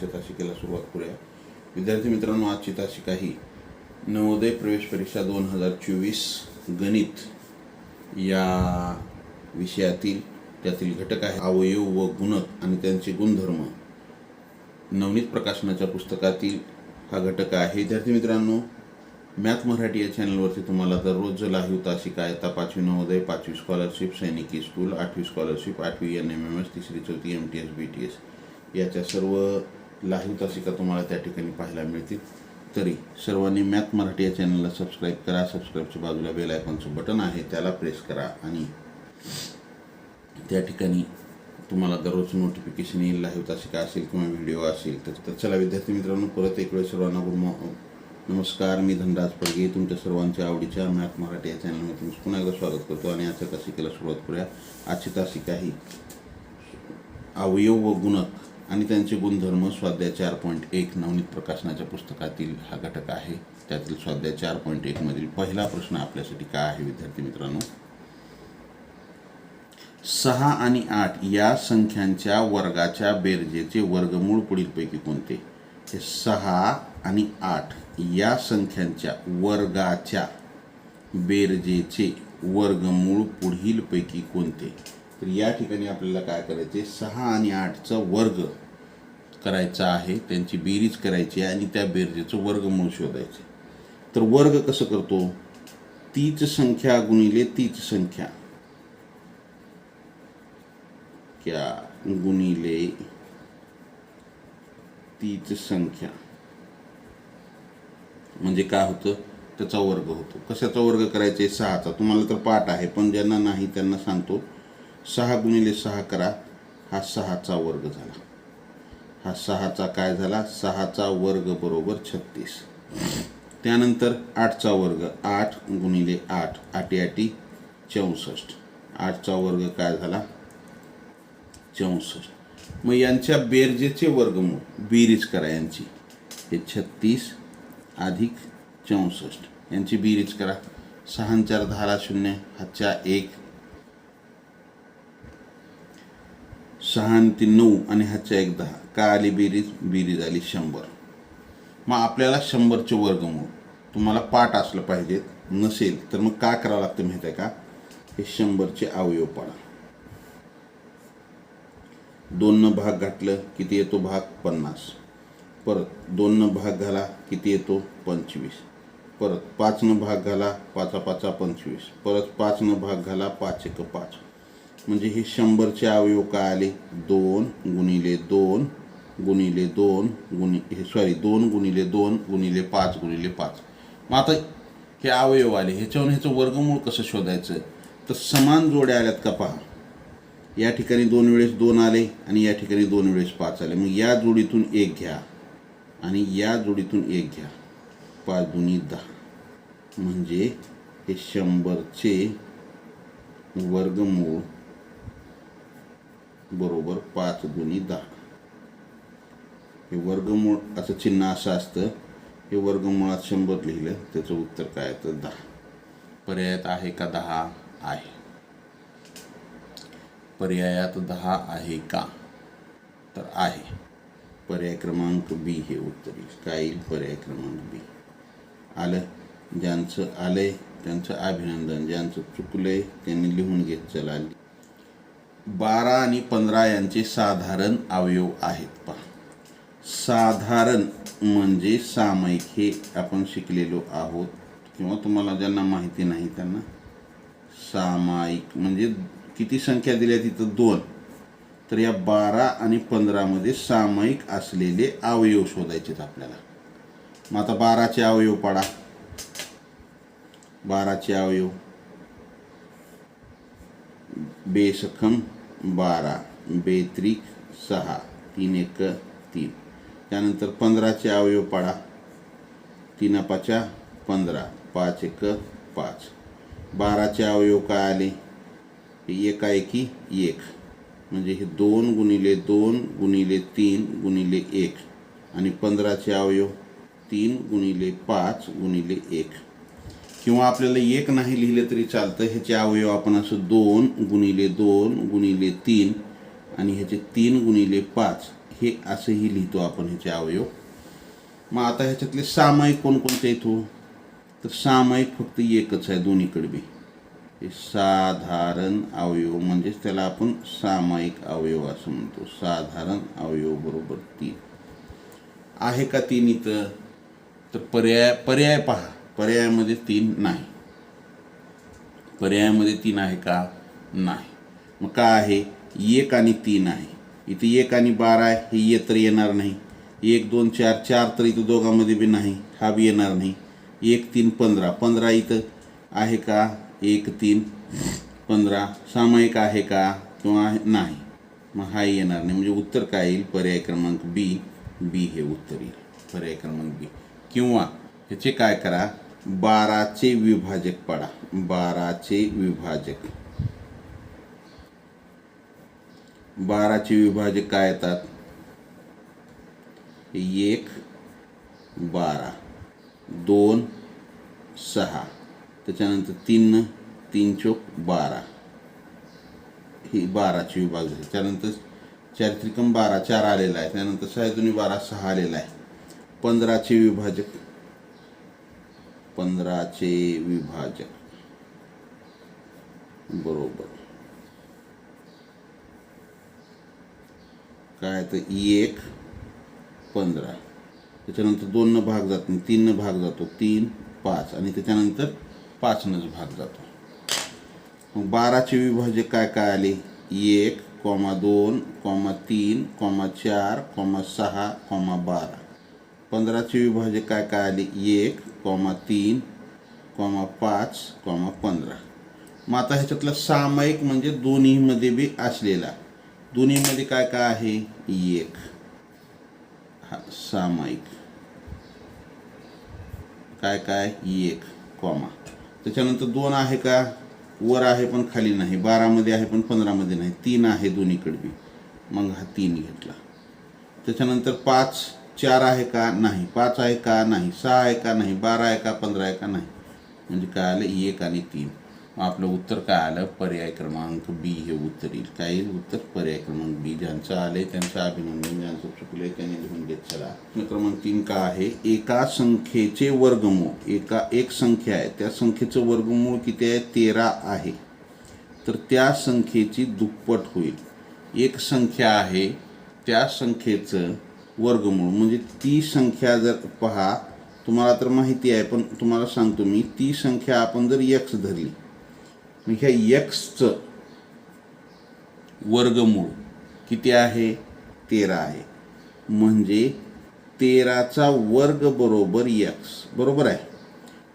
चिताशिकेला सुरुवात करूया. विद्यार्थी मित्रांनो आजची चिताशिका ही नवोदय प्रवेश परीक्षा दोन हजार चोवीस गणित या विषयातील त्यातील घटक आहे अवयव व गुणक आणि त्यांचे गुणधर्म. नवनीत प्रकाशनाच्या पुस्तकातील हा घटक आहे. विद्यार्थी मित्रांनो मॅथ मराठी या चॅनलवरती तुम्हाला दररोज लाही तासिका येता पाचवी नवोदय पाचवी स्कॉलरशिप सैनिकी स्कूल आठवी स्कॉलरशिप आठवी एन एम एम एस तिसरी चौथी M T S B T S याच्या सर्व लाईव्ह तासिका तुम्हाला त्या ठिकाणी पाहायला मिळतील. तरी सर्वांनी मॅथ मराठी या चॅनलला सबस्क्राईब करा. सबस्क्राईबच्या बाजूला बेल आयकॉनचं बटन आहे. त्याला प्रेस करा आणि त्या ठिकाणी तुम्हाला दररोज नोटिफिकेशन येईल. लाईव्ह तासिका असेल किंवा व्हिडिओ असेल तर तर चला विद्यार्थी मित्रांनो परत एक वेळ सर्वांना गुड मॉ- नमस्कार. मी धनराज पडगे. तुमच्या सर्वांच्या आवडीच्या मॅथ मराठी या चॅनलमध्ये तुमचं पुन्हा एकदा स्वागत करतो आणि आजच्या तासिकेला सुरुवात करूया. आजची तासिका ही अवयव व गुणक आणि त्यांचे गुणधर्म स्वाध्याय चार पॉईंट एक नवनीत प्रकाशनाच्या पुस्तकातील हा घटक आहे. त्यातील स्वाध्याय चार पॉईंट एकमधील पहिला प्रश्न आपल्यासाठी काय आहे विद्यार्थी मित्रांनो? सहा आणि आठ या संख्यांच्या वर्गाच्या बेरजेचे वर्गमूळ पुढीलपैकी कोणते? हे सहा आणि आठ या संख्यांच्या वर्गाच्या बेरजेचे वर्गमूळ पुढीलपैकी कोणते? तर या ठिकाणी आपल्याला काय करायचे सहा आणि आठचा वर्ग करायचा आहे त्यांची बेरीज करायची आहे आणि त्या बेरजेचं वर्गमूळ शोधायचे तर वर्ग कसं करतो? तीच संख्या गुणिले तीच संख्या. क्या गुणिले तीच संख्या. म्हणजे काय होतं? त्याचा वर्ग होतो. कशाचा वर्ग करायचा आहे सहाचा. तुम्हाला तर पाठ आहे पण ज्यांना नाही त्यांना सांगतो. सहा गुणिले सहा करा हा सहाचा वर्ग झाला. हा सहाचा काय झाला? सहाचा वर्ग बरोबर छत्तीस. त्यानंतर आठचा वर्ग आठ गुणिले आठ आठी आठी चौसष्ट. आठचा वर्ग काय झाला? चौसष्ट. मग यांच्या बेरजेचे वर्गमूळ बेरीज करा यांची. हे छत्तीस अधिक चौसष्ट. यांची बेरीज करा. सहा चार दहाला शून्य हातच्या एक सहा आणि तीन नऊ आणि हातच्या एक दहा. का आली बेरीज बेरीज आली शंभर. मग आपल्याला शंभरचे वर्गमूळ तुम्हाला पाठ असलं पाहिजे नसेल तर मग काय करावं लागतं माहिती आहे का? हे शंभरचे अवयव पाडा. दोननं भाग घातलं किती येतो भाग? पन्नास. परत दोननं भाग घाला किती येतो? पंचवीस. परत पाचनं भाग घाला पाचा पाचा पंचवीस. परत पाचनं भाग घाला पाच एक पाच. म्हणजे हे शंभरचे अवयव काय आले? दोन गुणिले दोन गुणिले दोन गुणि हे सॉरी दोन गुणिले दोन गुणिले पाच गुणिले पाच. मग आता हे अवयव आले ह्याच्यावरून ह्याचं वर्गमूळ कसं शोधायचं? तर समान जोड्या आल्यात का पहा. या ठिकाणी दोन वेळेस दोन आले आणि या ठिकाणी दोन वेळेस पाच आले. मग या जोडीतून एक घ्या आणि या जोडीतून एक घ्या. पाच दोन्ही दहा. म्हणजे हे शंभरचे वर्गमूळ बरोबर पाच दुनी दहा. हे वर्गमूळ असं चिन्ह असं असतं. हे वर्गमुळात शंभर लिहिलं त्याचं उत्तर काय येतं दहा. पर्यायात आहे का दहा? आहे. पर्यायात दहा आहे का? तर आहे. पर्याय क्रमांक बी हे उत्तर येईल काय येईल? पर्याय क्रमांक बी आलं. ज्यांचं आलंय त्यांचं अभिनंदन. ज्यांचं चुकलंय त्यांनी लिहून घेत चला. बारा आणि पंधरा यांचे साधारण अवयव आहेत पहा. साधारण म्हणजे सामायिक हे आपण शिकलेलो आहोत किंवा तुम्हाला ज्यांना माहिती नाही त्यांना सामायिक म्हणजे किती संख्या दिल्या तिथं? दोन. तर या बारा आणि पंधरामध्ये सामायिक असलेले अवयव शोधायचेत आपल्याला. मग आता बाराचे अवयव पाडा. बाराचे अवयव. बेसखम बारा बेत्रिक सहा तीन एक तीन. त्यानंतर पंधराचे अवयव पाडा. तीन पाचा पंधरा पाच एक पाच. बाराचे अवयव काय आले? एकाएकी एक. म्हणजे हे दोन गुणिले दोन गुणिले तीन गुणिले एक. आणि पंधराचे अवयव तीन गुणिले पाच गुणिले एक. किंवा आपल्याला एक नाही लिहिलं तरी चालतं. ह्याचे अवयव आपण असं दोन गुणिले दोन गुणिले तीन आणि ह्याचे तीन गुणिले पाच हे असंही लिहितो आपण ह्याचे अवयव. मग आता ह्याच्यातले सामायिक कोणकोणते येतो हो? तर सामायिक फक्त एकच आहे दोन्हीकडे बी. हे साधारण अवयव म्हणजेच त्याला आपण सामायिक अवयव असं म्हणतो. साधारण अवयव बरोबर तीन. आहे का तीन इथं? तर पर्याय पर्याय पहा. पर्यायामध्ये तीन नाही. पर्यायामध्ये तीन आहे का? नाही. मग का आहे? एक आणि तीन आहे. इथे एक आणि बारा आहे हे ये तर येणार नाही. एक दोन चार चार तर इथं दोघांमध्ये बी नाही हा बी येणार नाही. एक तीन पंधरा. पंधरा इथं आहे का? एक तीन पंधरा. सामायिक आहे का? किंवा नाही. मग हा येणार नाही. म्हणजे उत्तर काय येईल? पर्याय क्रमांक बी. बी हे उत्तर येईल. पर्याय क्रमांक बी. किंवा ह्याचे काय करा? बाराचे विभाजक पडा. बाराचे विभाजक. बाराचे विभाजक काय येतात? एक बारा. दोन सहा. त्याच्यानंतर तीन तीन चोक बारा. ही बाराची विभाग झाली त्यानंतर चार त्रिकम बारा चार आलेला आहे. त्यानंतर साहेदुनी बारा सहा आलेला आहे. पंधराचे विभाजक. पंधराचे विभाजक बरोबर. काय तर एक पंधरा. त्याच्यानंतर दोननं भाग जात नाही तीननं भाग जातो तीन पाच. आणि त्याच्यानंतर पाचनंच भाग जातो. मग बाराचे विभाजक काय काय आले? एक कॉमा दोन कॉमा तीन कॉमा चार कॉमा सहा कॉमा बारा. पंधराचे विभाजक काय काय आले? एक कॉमा तीन कॉमा पाच कॉमा पंधरा. मग आता ह्याच्यातलं सामायिक म्हणजे दोन्हीमध्ये बी असलेला. दोन्हीमध्ये काय काय आहे? एक. हा सामायिक. काय काय? एक कॉमा. त्याच्यानंतर दोन आहे का? वर आहे पण खाली नाही. बारामध्ये आहे पण पंधरामध्ये नाही. तीन आहे दोन्हीकडे बी. मग हा तीन घेतला. त्याच्यानंतर पाच चार आहे का नाही पाच आहे का नाही सहा आहे का नाही बारा आहे का पंधरा आहे का नाही? म्हणजे काय आलं? एक आणि तीन. आपलं उत्तर काय आलं? पर्याय क्रमांक बी हे उत्तर येईल. काय येईल उत्तर? पर्याय क्रमांक बी. ज्यांचं आले त्यांचं अभिनंदन ज्यांचं चुकले त्यांनी लिहून घेत चला. प्रश्न क्रमांक तीन का आहे? एका संख्येचे वर्गमूळ. एका एक संख्या आहे. त्या संख्येचं वर्गमूळ किती आहे? तेरा आहे. तर त्या संख्येची दुप्पट होईल. एक संख्या आहे. त्या संख्येचं वर्गमूळ. म्हणजे ती संख्या जर पहा तुम्हाला तर माहिती आहे पण तुम्हाला सांगतो मी ती संख्या आपण जर यक्स धरली ह्या यक्सचं वर्गमूळ किती आहे? तेरा आहे. म्हणजे तेराचा वर्ग बरोबर यक्स बरोबर आहे?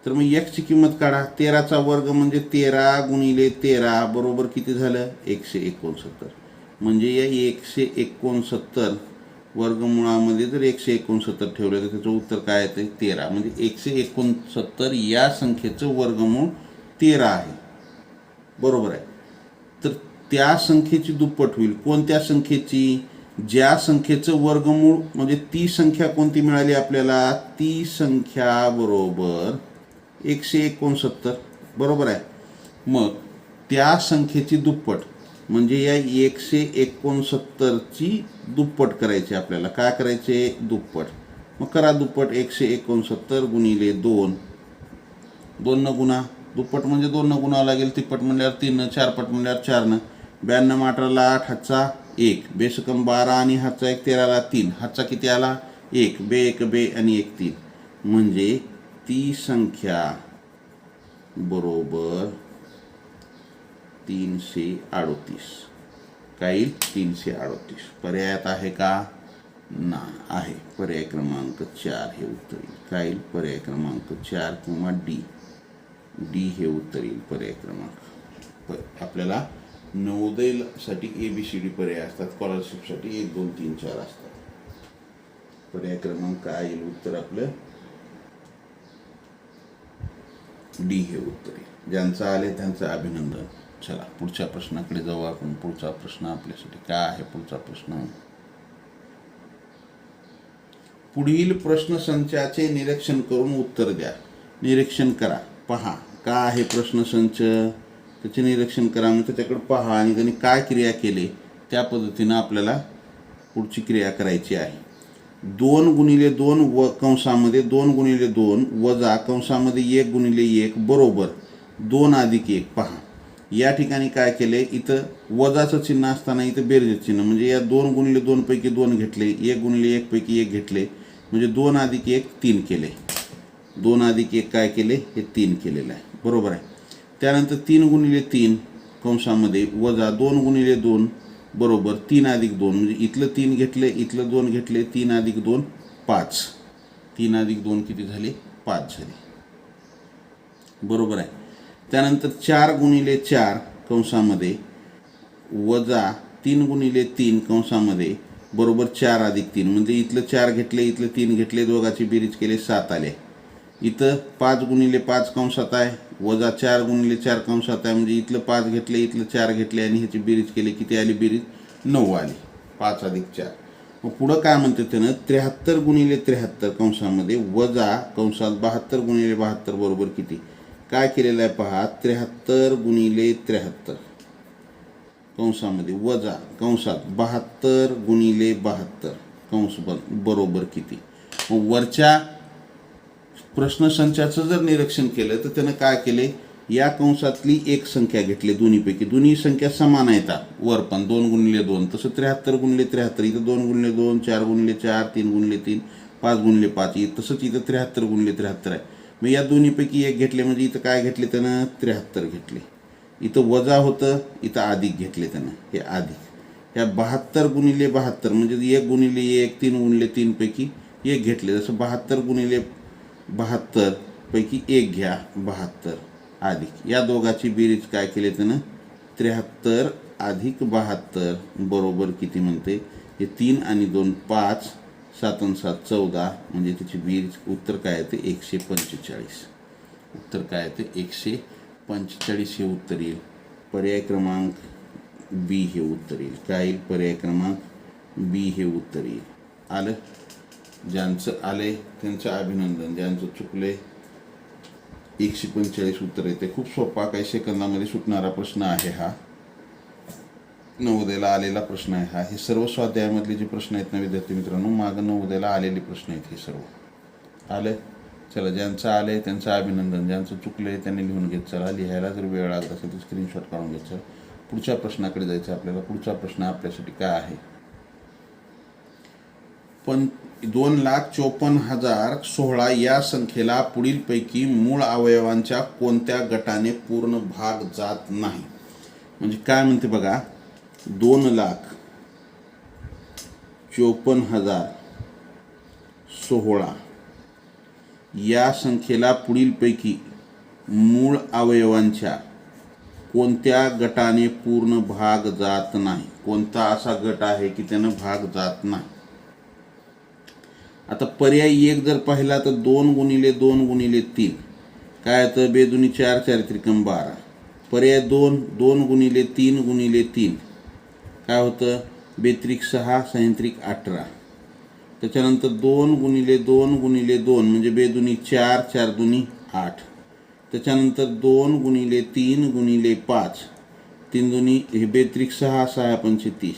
तर मग यक्सची किंमत काढा. तेराचा वर्ग म्हणजे तेरा गुणिले तेरा बरोबर किती झालं? एकशे एकोणसत्तर. म्हणजे या एकशे एकोणसत्तर वर्गमुळामध्ये जर एकशे एकोणसत्तर ठेवलं तर त्याचं उत्तर काय येतं तेरा. म्हणजे एकशे एकोणसत्तर या संख्येचं वर्गमूळ तेरा आहे. बरोबर आहे. तर त्या संख्येची दुप्पट होईल. कोणत्या संख्येची? ज्या संख्येचं वर्गमूळ म्हणजे ती संख्या कोणती मिळाली आपल्याला? ती संख्या बरोबर एकशे एकोणसत्तर. बरोबर आहे. मग त्या संख्येची दुप्पट म्हणजे या एकशे एकोणसत्तरची दुप्पट करायची आपल्याला. काय करायचे? दुप्पट. मग करा दुप्पट. एकशे एकोणसत्तर गुणिले दोन. दोन न गुणा. दुप्पट म्हणजे दोन न गुणावं लागेल. तिप्पट म्हणल्यावर तीन चारपट म्हणल्यावर चारनं ब्याण्णव अठराला आठ हातचा एक. बेसकम बारा आणि हातचा एक तेराला तीन. हातचा किती आला? एक. बे एक बे आणि एक तीन. म्हणजे ती संख्या बरोबर तीनशे अडोतीस. काय येईल तीनशे अडोतीस. पर्यायात आहे का? ना आहे. पर्याय क्रमांक चार हे उत्तर येईल काय येईल पर्याय क्रमांक चार किंवा डी. डी हे उत्तर येईल पर्याय क्रमांक. प- आपल्याला नवोदयसाठी ए बी सी डी पर्याय असतात. स्कॉलरशिपसाठी एक दोन तीन चार असतात. पर्याय क्रमांक काय येईल? उत्तर आपलं डी हे उत्तर येईल ज्यांचं आले त्यांचं अभिनंदन. चला पुढच्या प्रश्नाकडे जाऊ आपण. पुढचा प्रश्न आपल्यासाठी काय आहे? पुढचा प्रश्न. पुढील प्रश्नसंचाचे निरीक्षण करून उत्तर द्या. निरीक्षण करा. पहा काय आहे प्रश्नसंच? त्याचे निरीक्षण करा. मग त्याच्याकडे पहा. आणि त्यांनी काय क्रिया केली? त्या पद्धतीनं आपल्याला पुढची क्रिया करायची आहे. दोन गुणिले दोन व कंसामध्ये दोन गुणिले दोन वजा कंसामध्ये एक गुणिले एक बरोबर दोन अधिक एक. पहा. या ठिकाणी काय केले इथं वजाचं चिन्ह असताना इथं बेरजेचं चिन्ह म्हणजे या दोन गुणले दोनपैकी दोन घेतले एक गुणले एकपैकी एक घेतले म्हणजे दोन अधिक एक तीन केले. दोन अधिक एक काय केले हे तीन केलेलं आहे. बरोबर आहे? त्यानंतर तीन गुणिले तीन कंसामध्ये वजा दोन गुणिले दोन बरोबर तीन अधिक दोन म्हणजे इथलं तीन घेतले इथलं दोन घेतले तीन अधिक दोन पाच. तीन अधिक दोन किती झाले? पाच झाले. बरोबर आहे? त्यानंतर चार गुणिले चार कंसामध्ये वजा तीन गुणिले तीन कंसामध्ये बरोबर चार अधिक तीन. म्हणजे इथलं चार घेतले इथलं तीन घेतले दोघाची बेरीज केले सात आले. इथं पाच गुणिले पाच कंसात आहे वजा चार गुणिले चार कंसात आहे म्हणजे इथलं पाच घेतले इथलं चार घेतले आणि ह्याची बेरीज केली किती आली बेरीज? नऊ आली. पाच अधिक चार. मग पुढं काय म्हणते त्यानं? त्र्याहत्तर गुणिले त्र्याहत्तर कंसामध्ये वजा कंसात बहात्तर गुणिले बहात्तर बरोबर किती? काय केलेलं आहे पहा त्र्याहत्तर गुणिले त्र्याहत्तर. कंसामध्ये वजा कंसात बहात्तर गुणिले बहात्तर. कंस ब- बरोबर किती? मग वरच्या प्रश्नसंचाचं जर निरीक्षण केलं तर त्यानं काय केले? या कंसातली एक संख्या घेतली दोन्हीपैकी. दोन्ही संख्या समान येतात वर पण दोन गुणिले दोन तसं त्र्याहत्तर गुणिले त्र्याहत्तर इथं दोन गुणिले दोन चार गुणिले चार तीन गुणिले तीन पाच गुणिले पाच तसंच इथं त्र्याहत्तर गुणिले त्र्याहत्तर आहे. मग या दोन्हीपैकी एक घेतले म्हणजे इथं काय घेतले त्यानं? त्र्याहत्तर घेतले. इथं वजा होतं इथं अधिक घेतले त्यानं. हे अधिक. या बहात्तर गुणिले बहात्तर म्हणजे एक गुणिले एक तीन गुणिले तीनपैकी एक घेतले. जसं बहात्तर गुणिले बहात्तर पैकी एक घ्या बहात्तर अधिक. या दोघाची बेरीज काय केली त्यानं? त्र्याहत्तर अधिक बहात्तर बरोबर किती म्हणते? हे तीन आणि दोन पाच. सात आणि सात चौदा म्हणजे त्याची बेरीज उत्तर काय येते एकशे पंचेचाळीस. उत्तर काय येते एकशे पंचेचाळीस हे उत्तर येईल. पर्याय क्रमांक बी हे उत्तर येईल. काय येईल? पर्याय क्रमांक बी हे उत्तर येईल. आलं? ज्यांचं आले त्यांचं अभिनंदन. ज्यांचं चुकले एकशे पंचेचाळीस उत्तर येते खूप सोपा काही सेकंदामध्ये सुटणारा प्रश्न आहे हा. नवोदयाला आलेला प्रश्न आहे. हा हे सर्व स्वाध्यायामधले जे प्रश्न आहेत ना विद्यार्थी मित्रांनो मागं नवोदयाला आलेले प्रश्न आहेत हे सर्व. आले चला ज्यांचं आले त्यांचं अभिनंदन. ज्यांचं चुकलं आहे त्यांनी लिहून घेत चला. लिहायला जर वेळ लागत असेल तर स्क्रीनशॉट काढून घेत चला. पुढच्या प्रश्नाकडे जायचं आपल्याला. पुढचा प्रश्न आपल्यासाठी काय आहे? पण दोन लाख चोपन्न हजार सोळा या संख्येला पुढीलपैकी मूळ अवयवांच्या कोणत्या गटाने पूर्ण भाग जात नाही? म्हणजे काय म्हणते बघा? दोन लाख चोपन्न हजार सोहळा या संख्येला पुढीलपैकी मूळ अवयवांच्या कोणत्या गटाने पूर्ण भाग जात नाही? कोणता असा गट आहे की त्यानं भाग जात नाही? आता पर्याय एक जर पाहिला तर दोन गुणिले दोन गुणिले तीन. काय येतं बेदुनी चार चार त्रिकम बारा पर्याय दोन दोन गुणिले तीन गुणिले तीन. काय होतं? बेत्रिक सहा सैंत्रिक अठरा. त्याच्यानंतर दोन गुणिले दोन गुणिले दोन म्हणजे बेदुनी चार चार दुनी आठ. त्याच्यानंतर दोन गुणिले तीन गुणिले पाच. तीन दुनी हे बेत्रिक सहा सहा पंचे तीस.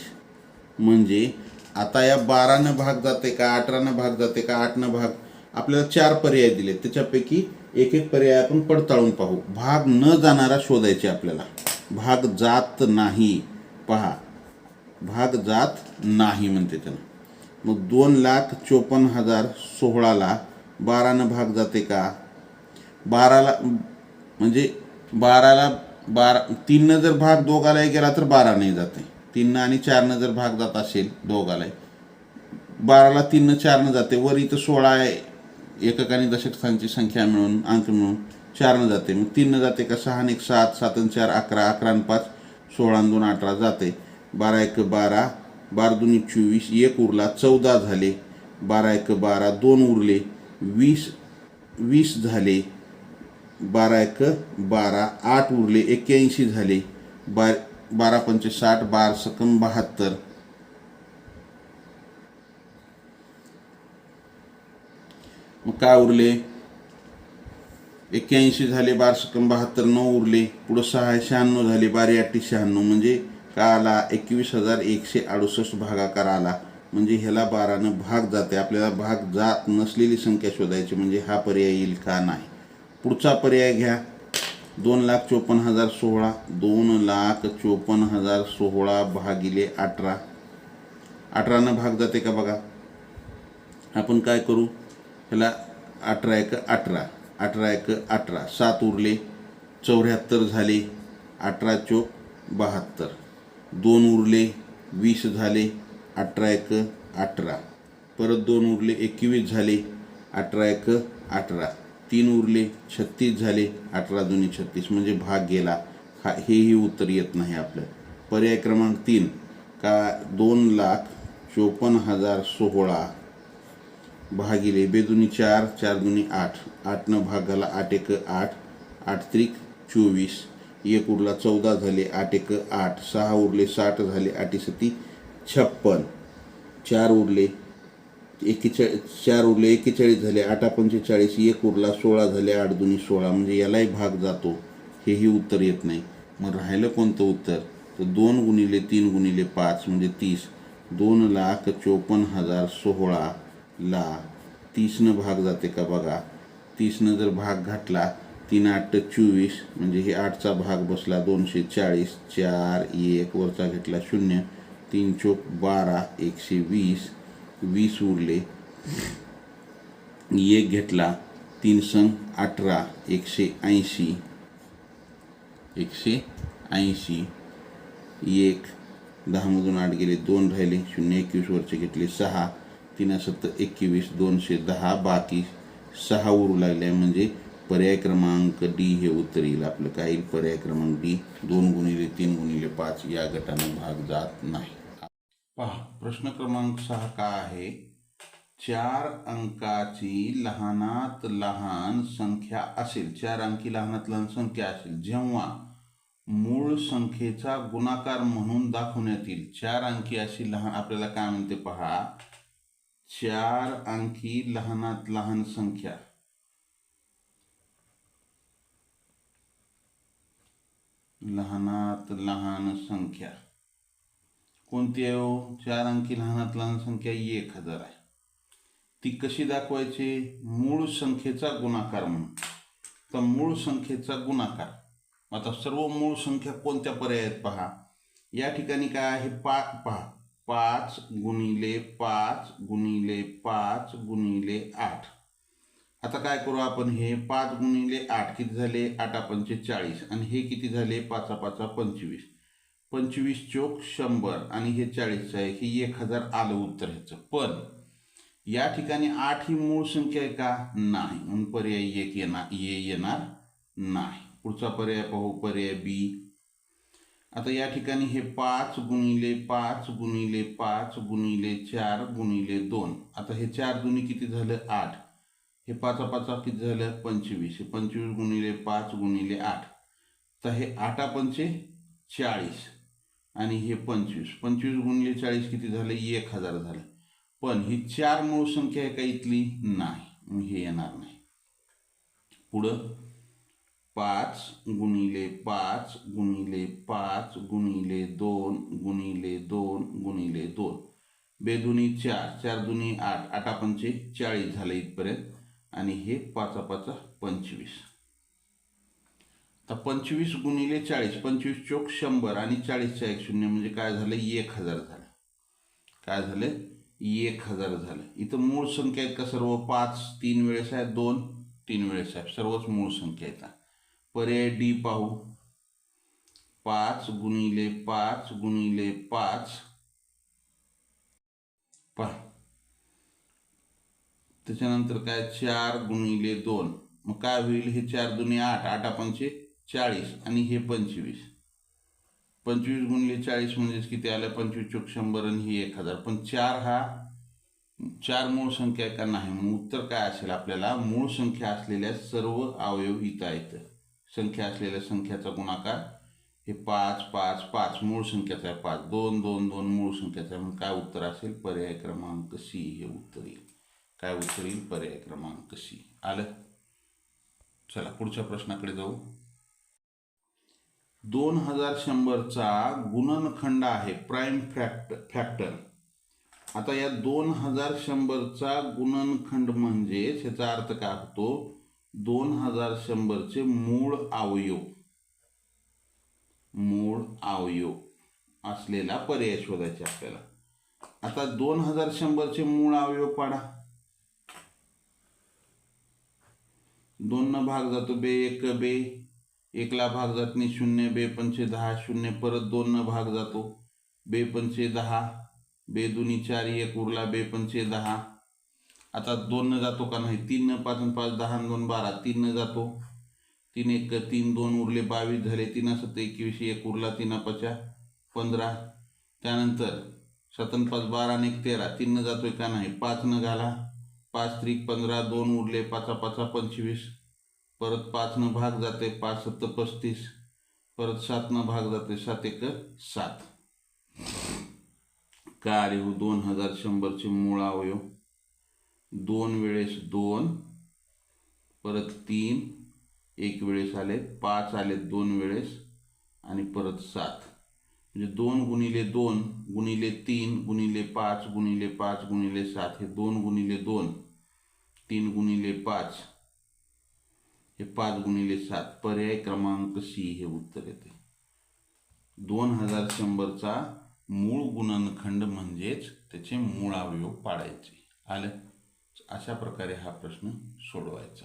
म्हणजे आता या बारानं भाग जाते का अठरानं भाग जाते का आठनं भाग? आपल्याला चार पर्याय दिले. त्याच्यापैकी एक एक पर्याय आपण पडताळून पाहू. भाग न जाणारा शोधायचे आपल्याला. भाग जात नाही. पहा. भाग जात नाही म्हणते त्याला. मग दोन लाख चोपन्न हजार सोळाला बारानं भाग जाते का? बाराला म्हणजे बाराला बारा तीननं जर भाग दोघालाही गेला तर बारा नाही जाते. तीननं आणि चारनं जर भाग जात असेल दोघालाही बाराला तीननं चारनं जाते. वर इथं सोळा आहे एकक आणि दशक स्थानची संख्या मिळून अंक मिळून चारनं जाते. मग तीननं जाते का? सहा आणि एक सात सात आणि चार अकरा अकरा आणि पाच सोळा दोन अठरा जाते. बारा एक बारा बारा दोन्ही चोवीस एक उरला चौदा झाले. बारा एक बारा दोन उरले वीस वीस झाले. बारा एक बारा आठ उरले एक्क्याऐंशी झाले. बार बारा पंच साठ बार सकम बहात्तर. मग काय उरले? एक्क्याऐंशी झाले बार सकम बहात्तर नऊ उरले. पुढं सहा शहाण्णव झाले बारा अठ्ठी शहाण्णव. म्हणजे का आला एकवीस हजार एकशे अडुसष्ट भागाकार आला म्हणजे ह्याला बारानं भाग जाते. आपल्याला भाग जात नसलेली संख्या शोधायची म्हणजे हा पर्याय येईल का नाही? पुढचा पर्याय घ्या. दोन लाख चोपन्न हजार सोळा. दोन लाख चोपन्न हजार सोळा भागिले अठरा. अठरानं भाग जाते का बघा? आपण काय करू? ह्याला अठरा एक अठरा. अठरा एक अठरा. सात उरले. चौऱ्याहत्तर झाले. अठरा चोक बहात्तर. दोन उरले वीस झाले अठरा एक अठरा. परत दोन उरले एकवीस झाले अठरा एक अठरा. तीन उरले छत्तीस झाले अठरा दोन्ही छत्तीस. म्हणजे भाग गेला. हा हेही उत्तर येत नाही आपलं. पर्याय क्रमांक तीन. का दोन लाख चोपन्न हजार सोहळा भागिले बेदुनी चार चार दुनी आठ. आठनं भागाला आठ एक आठ. आठ त्रिक चोवीस. एक उरला चौदा झाले आठ एक आठ. सहा उरले साठ झाले आठी सती छप्पन. चार उरले एकेचाळीस चार उरले एकेचाळीस झाले आठा पंचेचाळीस एक उरला सोळा झाले आठ दुनी सोळा. म्हणजे यालाही भाग जातो. हेही उत्तर येत नाही. मग राहिलं कोणतं उत्तर? तर दोन गुणिले तीन गुणिले पाच म्हणजे तीस. दोन लाख चोपन्न हजार सोळा ला तीसनं भाग जाते का बघा? तीसनं जर भाग घातला तीन आठ चोवीस म्हणजे हे आठचा भाग बसला दोनशे चाळीस चार एक वरचा घेतला शून्य तीन चोक बारा एकशे वीस वीस उरले. एक घेतला तीन संघ अठरा एकशे ऐंशी एकशे ऐंशी. एक दहामधून आठ गेले दोन राहिले शून्य एकवीसवरचे घेतले सहा. तीन सत्तर एकवीस दोनशे दहा बाकी सहा उरू लागले म्हणजे पर्याय क्रमांक डी हे उत्तर येईल. आपलं काय पर्याय क्रमांक डी. दोन गुणिले तीन गुणिले पाच. या गटानं भाग जात नाही. पहा, प्रश्न क्रमांक सहा का आहे? चार अंकाची लहानात लहान संख्या असेल. चार अंकी लहानात लहान संख्या असेल. जेव्हा मूळ संख्येचा गुणाकार म्हणून दाखवण्यात येईल, चार अंकी अशी लहान, आपल्याला काय म्हणते पहा? चार अंकी लहानात लहान संख्या. लहानात लहान संख्या. कोणती आहे हो? चार अंकी लहानात लहान संख्या एक हजार आहे. ती कशी दाखवायची? मूळ संख्येचा गुणाकार म्हणून. तर मूळ संख्येचा गुणाकार. आता सर्व मूळ संख्या कोणत्या पर्यायात पहा? या ठिकाणी काय आहे? पा पहा. पाच गुणिले पाच गुणिले पाच गुणिले आठ. आता काय करू आपण? हे पाच गुणिले आठ किती झाले? आठा पंचे चाळीस. आणि हे किती झाले? पाचा पाचा पंचवीस. पंचवीस चोक शंभर. आणि हे चाळीस आहे. हे एक हजार आलं उत्तर ह्याचं. पण या ठिकाणी आठ ही मूळ संख्या आहे का? नाही. म्हणून पर्याय एक येणार ये येणार नाही. पुढचा पर्याय पाहू. पर्याय बी. आता या ठिकाणी हे पाच गुणिले पाच गुणिले पाच गुणिले चार गुणिले दोन. आता हे चार दुनी किती झालं? आठ. हे पाचा पाचा किती झालं पंचवीस. हे पंचवीस गुणिले पाच गुणिले आठ. तर हे आठा पंचे चाळीस. आणि हे पंचवीस. पंचवीस गुणिले चाळीस किती झाले? एक हजार झालं. पण ही चार मूळ संख्या आहे का इथली नाही. हे येणार नाही. पुढं पाच गुणिले पाच गुणिले पाच गुणिले दोन गुणिले दोन गुणिले दोन. बेदुनी चार. चार दुनी आठ. आठा पंचे चाळीस झाले इथपर्यंत. आणि हे पाचा पाचा पंचवीस. आता पंचवीस गुणिले चाळीस पंचवीस चोक शंभर आणि चाळीसचा एक शून्य म्हणजे काय झालं? एक हजार झालं. काय झालं? एक हजार झालं. इथं मूळ संख्या आहेत का सर्व? पाच तीन वेळेस आहेत दोन तीन वेळेस आहे. सर्वच मूळ संख्या आहेत. पर्याय डी पाहू. पाच गुणिले पाच गुणिले पाच. पहा. त्याच्यानंतर काय? चार गुणिले दोन. मग काय होईल? हे चार दुने आठ. आठ पंचे चाळीस. आणि हे पंचवीस. पंचवीस गुणिले चाळीस म्हणजेच किती आलं? पंचवीस चोक शंभर आणि ही एक हजार. पण चार हा चार मूळ संख्या आहे का नाही? म्हणून उत्तर काय असेल आपल्याला? मूळ संख्या असलेल्या सर्व अवयव इथं आहेत. संख्या असलेल्या संख्याचा गुणाकार हे पाच पाच पाच. मूळ संख्याचा आहे पाच. दोन दोन दोन मूळ संख्याचा आहे. म्हणून काय उत्तर असेल? पर्याय क्रमांक सी हे उत्तर येईल. काय उत्तर येईल पर्याय क्रमांक सी. आलं? चला पुढच्या प्रश्नाकडे जाऊ. दोन हजार शंभरचा गुणनखंड आहे प्राईम फॅक्ट फॅक्टर. आता या दोन हजार शंभरचा गुणनखंड म्हणजे ह्याचा अर्थ काय होतो? दोन हजार शंभरचे मूळ अवयव. मूळ अवयव असलेला पर्याय शोधायचे आपल्याला. आता दोन हजार शंभरचे मूळ अवयव पाडा. दोन भाग जातो बे एक बे. एकला भाग जात नाही शून्य बे पंचे दहा शून्य. परत दोन भाग जातो बे पंचे दहा. बे दुनी चार एक उरला बे पंचे दहा. आता दोन जातो का नाही? तीन न पाच न पाच दहा दोन बारा. तीन जातो. तीन एक तीन दोन उरले बावीस झाले तीन सत्तर एकवीस एक उरला तीन पचा पंधरा. त्यानंतर सतन पाच बारा आणि एक तेरा. तीन जातोय का नाही? पाच न घाला. पाच त्रिक पंधरा दोन उरले पाचा पाचा पंचवीस. परत पाचनं भाग जाते पाच सत्त पस्तीस. परत सातनं भाग जाते सात एक सात. काय हो दोन हजार शंभरचे मूळ अवयव. दोन वेळेस दोन परत तीन. एक वेळेस आले पाच आले दोन वेळेस. आणि परत सात. म्हणजे दोन गुणिले दोन गुणिले तीन गुणिले पाच गुणिले पाच गुणिले सात. हे दोन गुणिले दोन. तीन गुणिले पाच. हे पाच गुणिले सात. पर्याय क्रमांक सी हे उत्तर येते. दोन हजार शंभरचा मूळ गुणनखंड म्हणजेच त्याचे मूळ अवयव पाडायचे. आलं? अशा प्रकारे हा प्रश्न सोडवायचा.